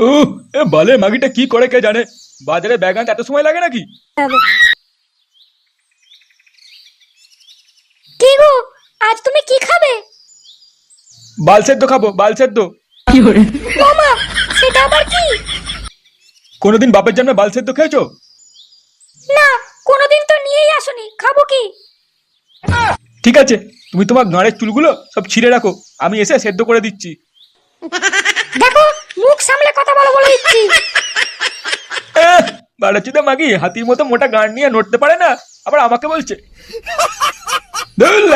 ও এ বালে মাগিটা কি করে কে জানে? বাজারে ব্যাগ আনতে এত সময় লাগে নাকি? কি গো? আজ তুমি কি খাবে? বাল সেদ্ধ খাব বাল সেদ্ধ। মামা সেটা আবার কি? কোনোদিন বাপের জন্য বাল সেদ্ধ খেয়েছো? না কোনোদিন তো নিয়েই আসনি। খাব কি? ঠিক আছে তুমি তোমার গাঁড়ের চুলগুলো সব ছিঁড়ে রাখো। আমি এসে সেদ্ধ করে দিচ্ছি। দেখো মুখ সামলে কথা বলো বলে দিচ্ছি। বাড়াচ্ছিদা মাগি হাতির মতো মোটা গান নিয়ে নড়তে পারে না। আবার আমাকে বলছে ধুর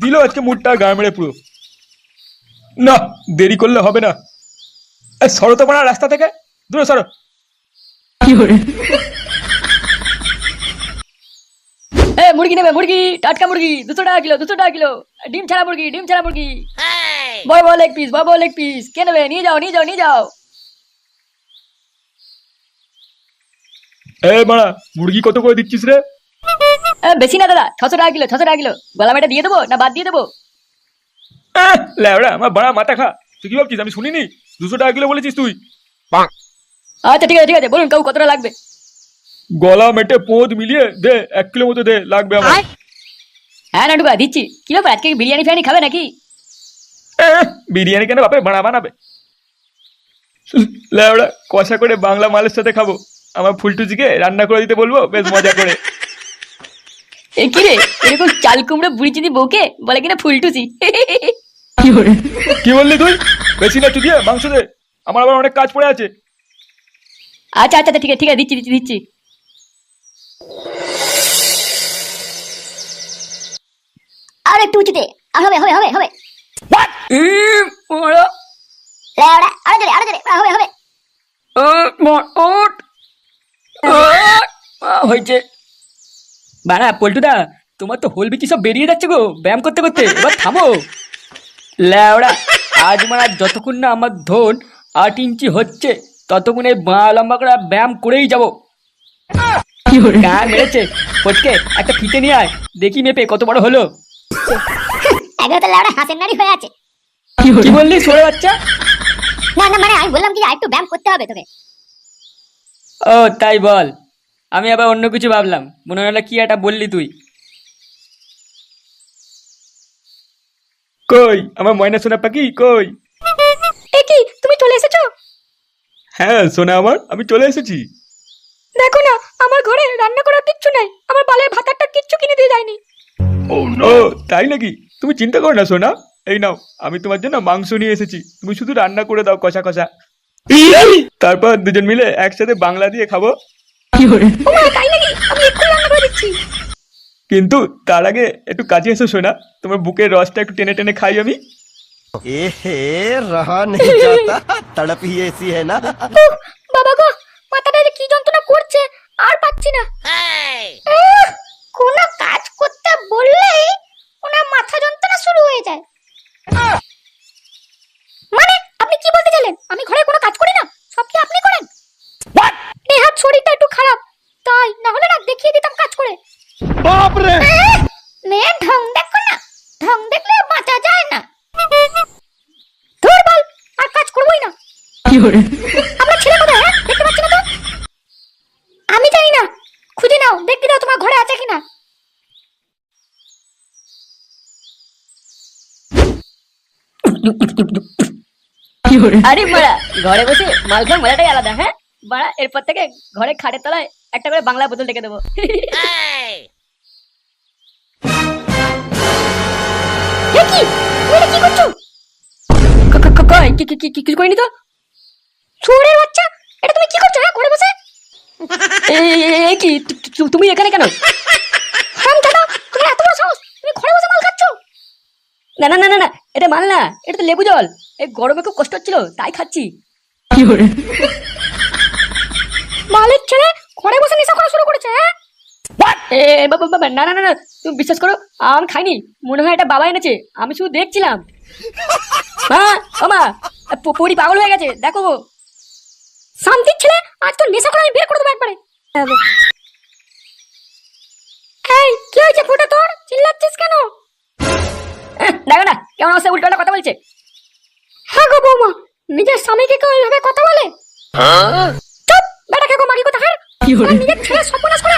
দিল আজকে মুডটা গা মেরে পুরো। না দেরি করলে হবে না। এ, সরো তো রাস্তা থেকে। দূরে সরো। মুরগি নেবে মুরগি টাটকা মুরগি দুশো টাকা কিলো দুশো টাকা কিলো। ডিম ছাড়া মুরগি ডিম ছাড়া মুরগি। বড় বড় লেগ পিস বড় বড় লেগ পিস কে নেবে? নিয়ে যাও নিয়ে যাও নিয়ে যাও। এ মারা মুরগি কত করে দিচ্ছিস রে? বেশি না দাদা ছশো টাকা কিলো ছশো টাকা কিলো। গলা মেটা দিয়ে দেবো না বাদ দিয়ে দেবো? ল্যাবড়া আমার বাড়া মাথা খা। তুই কি ভাবছিস আমি শুনিনি? দুশো টাকা কিলো বলেছিস তুই। আচ্ছা ঠিক আছে ঠিক আছে বলুন কাউ কতটা লাগবে? গলা মেটে পোঁত মিলিয়ে দে এক কিলো মতো দে লাগবে আমার। হ্যাঁ নাটুকা দিচ্ছি। কি ব্যাপার আজকে কি বিরিয়ানি ফিরিয়ানি খাবে নাকি? বিরিয়ানি কেন বাপে বানা বানাবে? ল্যাবড়া কষা করে বাংলা মালের সাথে খাব। আমার ফুলটুজিকে রান্না করে দিতে বলব বেশ মজা করে। এ কি রে এরকম চাল কুমড়ো বুড়ি চিনি বউকে বলে কিনা ফুলটুসি কি বললি তুই? বেশি না চুদিয়ে মাংস দে। আমার আবার অনেক কাজ পড়ে আছে। আচ্ছা আচ্ছা আচ্ছা, ঠিক আছে ঠিক আছে দিচ্ছি দিচ্ছি দিচ্ছি। আর একটু উঁচুতে আর হবে হবে হবে হবে। আরও আরও হয়েছে। বাড়া পল্টুদা তোমার তো হোল বিচি সব বেরিয়ে যাচ্ছে গো ব্যায়াম করতে করতে। এবার থামো। ল্যাওড়া আজ মারা যতক্ষণ না আমার ধন আট ইঞ্চি হচ্ছে ততক্ষণে বাঁ লম্বা করে ব্যায়াম করেই যাব। মেরেছে। একটা ফিতে নিয়ে আয়। দেখি মেপে কত বড় হলো। একবার তো লেওড়া হাসের নারী হয়ে আছে। কি বললি সরে বাচ্চা? না না মানে আমি বললাম কি একটু ব্যায়াম করতে হবে তোকে। ও তাই বল। আমি আবার অন্য কিছু ভাবলাম। মনে হলো কি একটা বললি তুই। কই? আমার ময়না সোনা পাখি কই? এ কি তুমি চলে এসেছ? হ্যাঁ সোনা আমার আমি চলে এসেছি। আমার ঘরে রান্না করার কিচ্ছু নাই। আমার বালের ভাতারটা কিচ্ছু কিনে দিয়ে যায়নি। oh, ও নো তাই নাকি? তুমি চিন্তা করো না সোনা। এই নাও আমি তোমার জন্য মাংস নিয়ে এসেছি। তুমি শুধু রান্না করে দাও কষা কষা। ইয়ে! তারপর দুজন মিলে একসাথে বাংলা দিয়ে খাব। কিন্তু তার আগে একটু কাজে এসো সোনা। তোমার বুকের রসটা একটু টেনে টেনে খাই আমি। এহে রহা নেই যাতা। তড়প ইয়ে এসি হ্যায় না? বাবা গো মাথাটা কি যন্ত্রণা করছে। আর পাচ্ছি না। কোনো কাজ করতে বললেই ওনার মাথা যন্ত্রণা শুরু হয়ে যায়। মানে আপনি কি বলতে চাইলেন? আমি ঘরে কোনো কাজ করি না? সব কি আপনি করেন? নেহাত শরীরটা একটু খারাপ। তাই না হলে না দেখিয়ে দিতাম কাজ করে। বাপ রে মেয়ে ঢং দেখো না। ঢং দেখলে বাঁচা যায় না। ধর বল আর কাজ করবই না। কি হবে আরে মারা ঘরে বসে মাল মজাটাই আলাদা হ্যাঁ? এরপর থেকে ঘরে খাটের তলায় একটা করে বাংলা বোতল রেখে দেবো। এটা তুমি কি করছ হ্যাঁ বসে? কি? তুমি এখানে কেন? তুমি এত তুমি ঘরে বসে মাল খাচ্ছো না না না না না এটা মাল না এটা তো লেবু জল। এই গরমে খুব কষ্ট হচ্ছিল তাই খাচ্ছি। মালের ছেলে ঘরে বসে নেশা করা শুরু করেছে হ্যাঁ? এ বাবা বাবা না না না না তুমি বিশ্বাস করো আমি খাইনি। মনে হয় এটা বাবা এনেছে আমি শুধু দেখছিলাম। মা ও মা পরি পাগল হয়ে গেছে দেখো শান্তির ছেলে আজ তো নেশা করে আমি বের করে দেবো একবারে। এই কি হয়েছে ফোটা তোর? চিল্লাচ্ছিস কেন? দেখো না কেমন অবস্থা উল্টো কথা বলছে। হ্যাঁ গো বৌমা নিজের স্বামীকে কেউ এইভাবে কথা বলে? চুপ বেটাকে গো মাগি কথা আমার নিজের ছেলে সর্বনাশ করে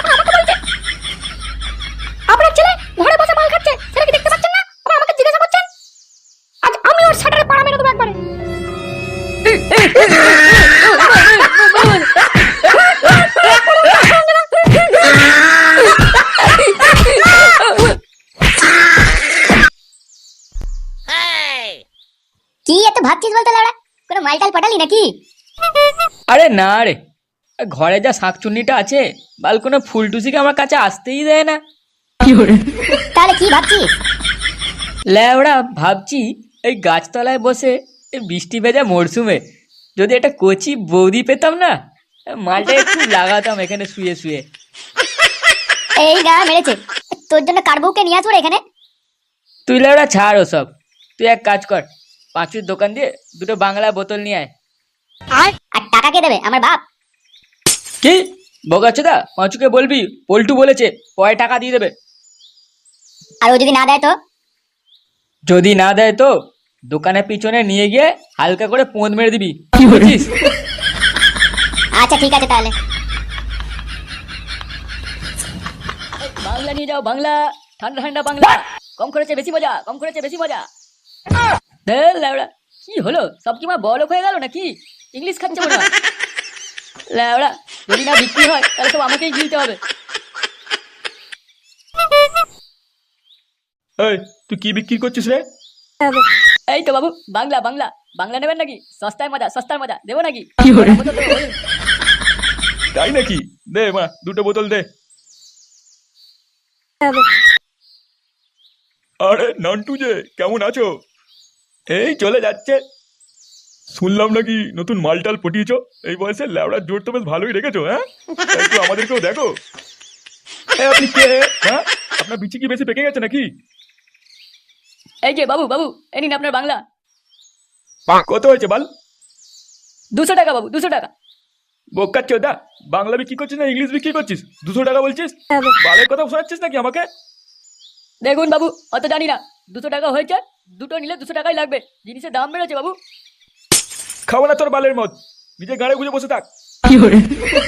কি এত ভাবছিস বলতে লাউড়া কোনো মালটাল পাঠালি নাকি? আরে না রে ঘরে যা শাকচুন্নিটা আছে বাল কোনো ফুলটুসিকে আমার কাছে আসতেই দেয় না। তাহলে কি ভাবছিস? ল্যাওড়া ভাবছি এই গাছতলায় বসে এই বৃষ্টি ভেজা মরশুমে যদি একটা কচি বৌদি পেতাম না মালটা একটু লাগাতাম এখানে শুয়ে শুয়ে। এই গা মেরেছে। তোর জন্য কার বউকে নিয়ে আসব এখানে। তুই ল্যাওড়া ছাড় ওসব। তুই এক কাজ কর পাঁচুর দোকান দিয়ে দুটো বাংলা বোতল নিয়ে আয়। আর টাকা কে দেবে? আমার বাপ। কি? বগাচ্ছদা পাঁচুকে বলবি? পল্টু বলেছে পরে টাকা দিয়ে দেবে। আর ও যদি না দেয় তো? যদি না দেয় তো দোকানের পিছনে নিয়ে গিয়ে হালকা করে পোঁদ মেরে দিবি। বুঝছিস? আচ্ছা ঠিক আছে তাহলে। বাংলা নিয়ে যাও বাংলা। ঠান্ডা ঠান্ডা বাংলা। কম খরচে বেশি মজা কম খরচে বেশি মজা। ধের ল্যাওড়া কি হলো? সব কি মা বড় হয়ে গেল নাকি? ইংলিশ খাচ্ছে মনে হয়। ল্যাওড়া যদি না বিক্রি হয় তাহলে সব আমাকেই গিলতে হবে। এই তুই কি বিক্রি করছিস রে? এই তো বাবু বাংলা বাংলা। বাংলা নেবেন নাকি? সস্তায় মজা সস্তায় মজা। দেবো নাকি। তাই নাকি? দে মা দুটো বোতল দে। আরে নান্টু যে কেমন আছো? এই চলে যাচ্ছে। শুনলাম নাকি নতুন মালটাল পটিয়েছো? এই বয়সে ল্যাবড়ার জোর তো বেশ ভালোই রেখেছো হ্যাঁ? একটু আমাদেরকেও দেখো। এ, আপনি কে? হ্যাঁ? আপনার বিচি কি বেশি পেকে গেছে নাকি? এই যে বাবু বাবু এই নিন আপনার বাংলা। কত হয়েছে বাল? দুশো টাকা বাবু দুশো টাকা। বোকাচ্ছ দা বাংলা বিক্রি করছিস না ইংলিশ বিক্রি করছিস? দুশো টাকা বলছিস? বালের কথা শোনাচ্ছিস নাকি আমাকে? দেখুন বাবু অত জানি না। দুশো টাকা হয়েছে দুটো নিলে দুশো টাকাই লাগবে। জিনিসের দাম বেড়েছে বাবু। খাব না তোর বালের মত নিজে গাড়ি গুঁজে বসে থাক।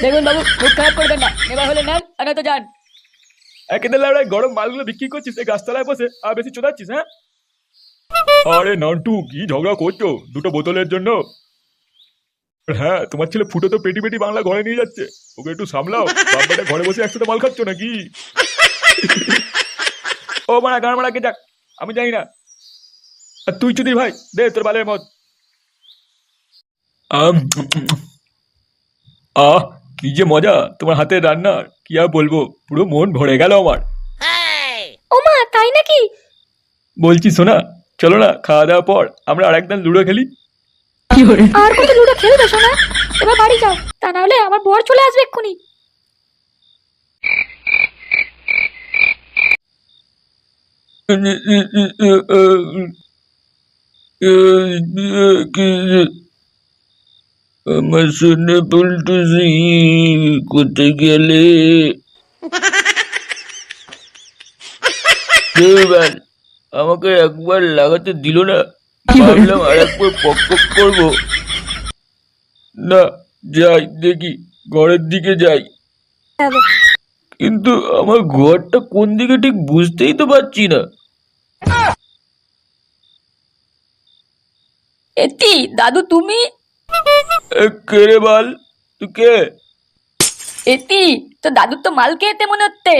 দেখুন বাবু মুখ খারাপ করবেন না। এবার হলে নেন আর নয়তো যান। একেদের লাউড়ায় গরম মালগুলো বিক্রি করছিস এই গাছতলায় বসে আর বেশি চোদাচ্ছিস হ্যাঁ? আরে নান্টু কি ঝগড়া করছ? দুটো বোতলের জন্য। হ্যাঁ তোমার ছেলে ফুটো তো পেটি পেটি বাংলা ঘরে নিয়ে যাচ্ছে। ওকে একটু সামলাও। বাপ্পাটা ঘরে বসে একসাথে মাল খাচ্ছ নাকি? ও মারা গান মারা কে যাক। আমি জানি না। আর তুই চুদির ভাই দে তোর বালের মত। আহ কি যে মজা তোমার হাতের রান্না কি আর বলব পুরো মন ভরে গেল আমার। ও মা তাই নাকি? বলছি শোনা চলো না খাওয়া দাওয়ার পর আমরা আর একদম লুডো খেলি। আর কত লুডো খেলবে শোনা এবার বাড়ি যাও তা না হলে আমার বর চলে আসবে এক্ষুনি। আমার শুনে পল্টুসি কোথায় গেলে আমাকে একবার লাগাতে দিল না ভাবলাম আর একবার পক পক করব না যাই দেখি ঘরের দিকে যাই কিন্তু আমার ঘরটা কোন দিকে ঠিক বুঝতেই তো পারছি না। এতি দাদু তুমি? কে রে বাল? তুই কে? এতি তো দাদুর তো মাল খেতে মনে হচ্ছে।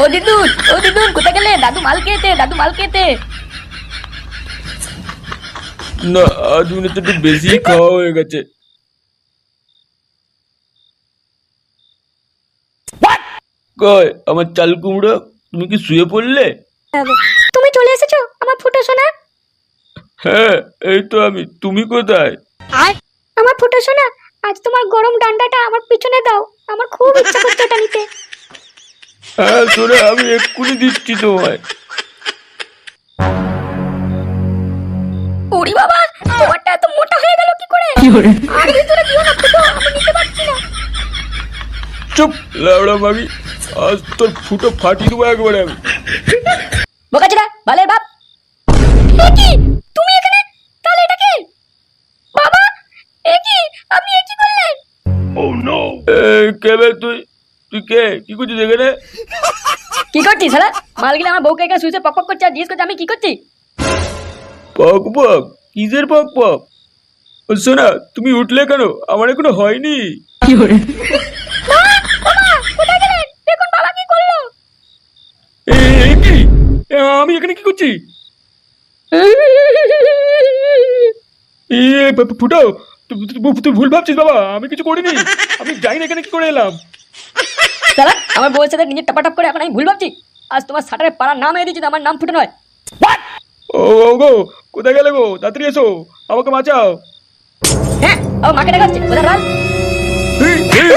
ও দিদুন ও দিদুন কোথায় গেলে? দাদু মাল খেতে দাদু মাল খেতে না আজ মনে হচ্ছে একটু বেশি খাওয়া হয়ে গেছে। কয় আমার চাল কুমড়ো তুমি কি শুয়ে পড়লে? তুমি চলে এসেছ? আমার ফুটো সোনা হ্যাঁ এই তো আমি। তুমি কোথায়? আমার ফুটো সোনা আজ তোমার গরম ডান্ডাটা আমার পিছনে দাও। আমার খুব ইচ্ছা করছে ওটা নিতে। হ্যাঁ তোরে আমি এক্ষুনি দিচ্ছি তোমায়। ওরে বাবা তোমারটা এত মোটা হয়ে গেল কি করে? আর ভিতরে দিও না ফুটো আমি নিতে পারছি না। চুপ লাউড়া মাগি। আজ তোর ফুটো ফাটিয়ে দেবো একবারে আমি। বোকাচোদা বালের বাপ। কে বে তুই? তুই কে? কি করছিস এখানে? কি করছিস সারা মালগুলো আমার বউকে এখানে শুয়েছে পক পক করছে আর জিজ্ঞেস করছে আমি কি করছি? পক পক? কিসের পক পক? ও, শোনা তুমি উঠলে কেন? আমার এখনও হয়নি। কি করল? এ, এ কি? এ, আমি এখানে কি করছি? ফুটো তুই ভুল ভাবছিস বাবা আমি কিছু করিনি আমি জানি না এখানে কি করে এলাম সারা আমার বউয়ের সাথে নিজে টাপাটাপ করে এখন আমি ভুল ভাবছি আজ তোমার সাটারে পাড়ার নাম এনে দিচ্ছি আমার নাম ফুটে নয় ও ও গো কোথায় গেলে গো তাড়াতাড়ি এসো আমাকে বাঁচাও হ্যাঁ ও মাকে দেখাচ্ছে কোথায় রাল এই,